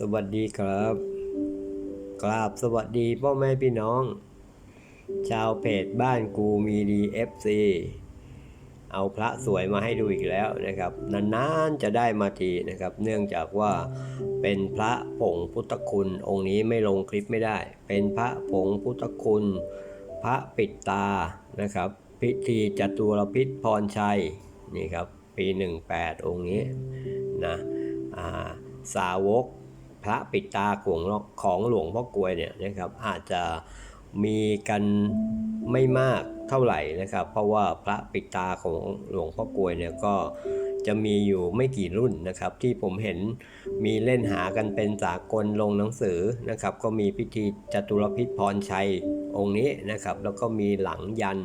สวัสดีครับ กราบสวัสดีพ่อแม่พี่น้อง ชาวเพจบ้านกูมีดีเอฟซีเอาพระสวยมาให้ดูอีกแล้วนะครับ นานๆจะได้มาทีนะครับ เนื่องจากว่าเป็นพระผงพุทธคุณองค์นี้ไม่ลงคลิปไม่ได้ เป็นพระผงพุทธคุณ พระปิดตานะครับ พิธีจตุรพิษพรชัยนี่ครับปี 18 องค์นี้นะอาสาวก พระปิดตาของของหลวงพ่อกวยเนี่ยนะครับอาจจะมีกันไม่มากเท่าไหร่นะครับ เพราะว่าพระปิดตาของหลวงพ่อกวยเนี่ยก็จะมีอยู่ไม่กี่รุ่นนะครับ ที่ผมเห็นมีเล่นหากันเป็นสากลลงหนังสือนะครับ ก็มีพิธีจตุรพิษพรชัยองค์นี้นะครับ แล้วก็มีหลังยัน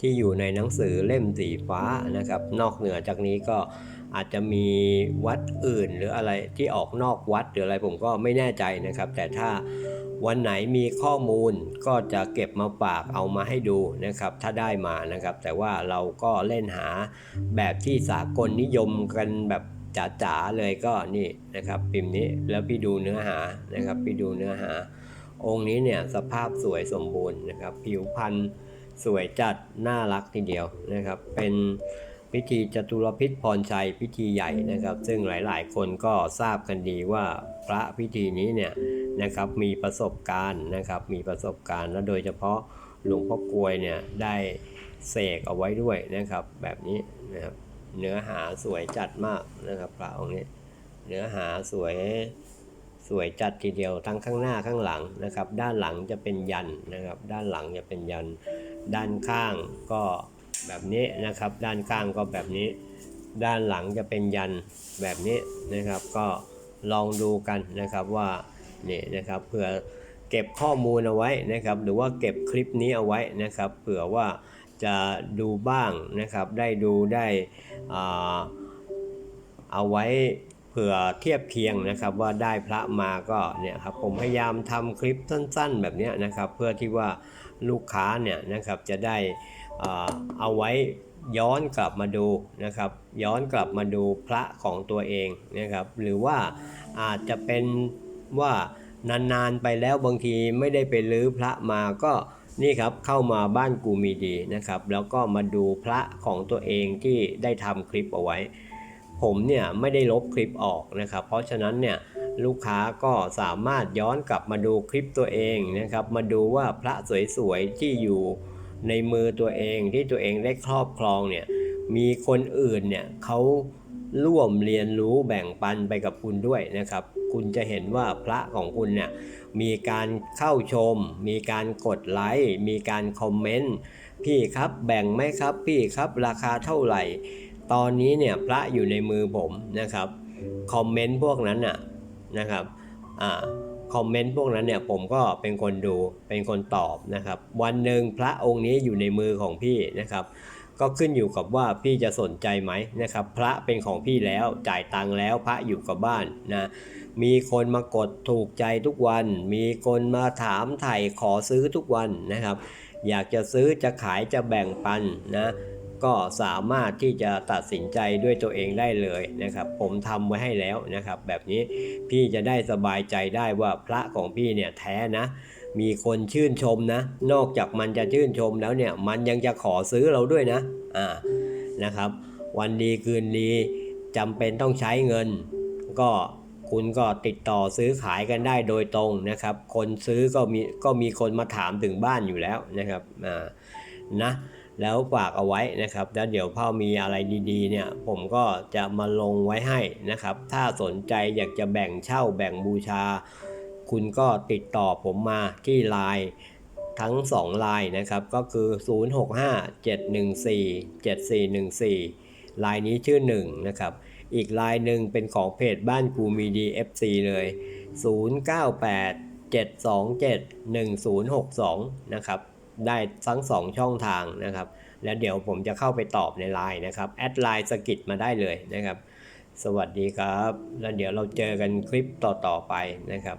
ที่อยู่ในหนังสือเล่มสีฟ้านะครับ นอกเหนือจากนี้ก็อาจจะมีวัดอื่นหรืออะไรที่ออกนอกวัดหรืออะไรผมก็ไม่แน่ใจนะครับ แต่ถ้าวันไหนมีข้อมูลก็จะเก็บมาฝากเอามาให้ดูนะครับ ถ้าได้มานะครับ แต่ว่าเราก็เล่นหาแบบที่สากลนิยมกันแบบจ๋าๆเลยก็นี่นะครับ พิมพ์นี้แล้วพี่ดูเนื้อหานะครับ พี่ดูเนื้อหา องค์นี้เนี่ยสภาพสวยสมบูรณ์นะครับ ผิวพรรณ สวยจัด น่ารักทีเดียวนะครับ เป็นพิธีจตุรพิษพรชัยพิธีใหญ่นะครับ ซึ่งหลายๆ คนก็ทราบกันดีว่าพระพิธีนี้เนี่ยนะครับมีประสบการณ์นะครับ มีประสบการณ์และโดยเฉพาะหลวงพ่อกลวยเนี่ยได้เสกเอาไว้ด้วยนะครับ แบบนี้นะครับเนื้อหาสวยจัดมากนะครับพระองค์นี้ เนื้อหาสวยสวยจัดทีเดียวทั้งข้างหน้าข้างหลังนะครับ ด้านหลังจะเป็นยันนะครับ ด้านหลังจะเป็นยัน ด้านข้างก็แบบนี้นะครับ ด้านข้างก็แบบนี้ ด้านหลังจะเป็นยันแบบนี้นะครับ ก็ลองดูกันนะครับว่านี่นะครับเผื่อเก็บข้อมูลเอาไว้นะครับ หรือว่าเก็บคลิปนี้เอาไว้นะครับเผื่อว่าจะดูบ้างนะครับ ได้ดูได้อ่าเอาไว้ เผื่อเทียบเคียงนะครับว่าได้พระมาก็เนี่ยครับผมพยายามทำคลิปสั้นๆ แบบนี้นะครับ เพื่อที่ว่าลูกค้าเนี่ยนะครับจะได้เอาไว้ย้อนกลับมาดูนะครับ ย้อนกลับมาดูพระของตัวเองนะครับ หรือว่าอาจจะเป็นว่านานๆไปแล้วบางทีไม่ได้ไปลื้อพระมาก็นี่ครับเข้ามาบ้านกูมีดีนะครับ แล้วก็มาดูพระของตัวเองที่ได้ทำคลิปเอาไว้ ผมเนี่ยไม่ได้ลบคลิปออกนะครับ เพราะฉะนั้นเนี่ยลูกค้าก็สามารถย้อนกลับมาดูคลิปตัวเองนะครับ มาดูว่าพระสวยๆที่อยู่ในมือตัวเองที่ตัวเองได้ครอบครองเนี่ยมีคนอื่นเนี่ยเขาร่วมเรียนรู้แบ่งปันไปกับคุณด้วยนะครับ คุณจะเห็นว่าพระของคุณเนี่ยมีการเข้าชม มีการกดไลค์มีการคอมเมนต์พี่ครับแบ่งไหมครับพี่ครับราคาเท่าไหร่ ตอนนี้เนี่ยพระอยู่ในมือผมนะครับคอมเมนต์พวกนั้นน่ะนะครับอ่าคอมเมนต์พวกนั้นเนี่ยผมก็เป็นคนดูเป็นคนตอบนะครับ วันหนึ่งพระองค์นี้อยู่ในมือของพี่นะครับ ก็ขึ้นอยู่กับว่าพี่จะสนใจไหมนะครับ พระเป็นของพี่แล้วจ่ายตังค์แล้วพระอยู่กับบ้านนะมีคนมากดถูกใจทุกวัน มีคนมาถามไถ่ขอซื้อทุกวันนะครับ อยากจะซื้อจะขายจะแบ่งปันนะ ก็สามารถที่จะตัดสินใจด้วยตัวเองได้เลยนะครับ ผมทำไว้ให้แล้วนะครับ แบบนี้พี่จะได้สบายใจได้ว่าพระของพี่เนี่ยแท้นะ มีคนชื่นชมนะ นอกจากมันจะชื่นชมแล้วเนี่ย มันยังจะขอซื้อเราด้วยนะอ่านะครับ วันดีคืนดีจำเป็นต้องใช้เงิน ก็คุณก็ติดต่อซื้อขายกันได้โดยตรงนะครับ คนซื้อก็มีก็มีคนมาถามถึงบ้านอยู่แล้วนะครับอ่านะ แล้วฝากเอาไว้นะครับ แล้วเดี๋ยวพ่อมีอะไรดีๆเนี่ยผมก็จะมาลงไว้ให้นะครับ ถ้าสนใจอยากจะแบ่งเช่าแบ่งบูชา คุณก็ติดต่อผมมาที่ไลน์ทั้ง2ไลน์นะครับก็คือ 0657147414ไลน์นี้ชื่อ 1 นะครับ อีกไลน์หนึ่งเป็นของเพจบ้านกูมีดี FC เลย 0987271062 นะครับ ได้ทั้ง2ช่องทางนะครับ แล้วเดี๋ยวผมจะเข้าไปตอบในไลน์นะครับ แอดไลน์สกิดมาได้เลยนะครับ สวัสดีครับ แล้วเดี๋ยวเราเจอกันคลิปต่อๆไปนะครับ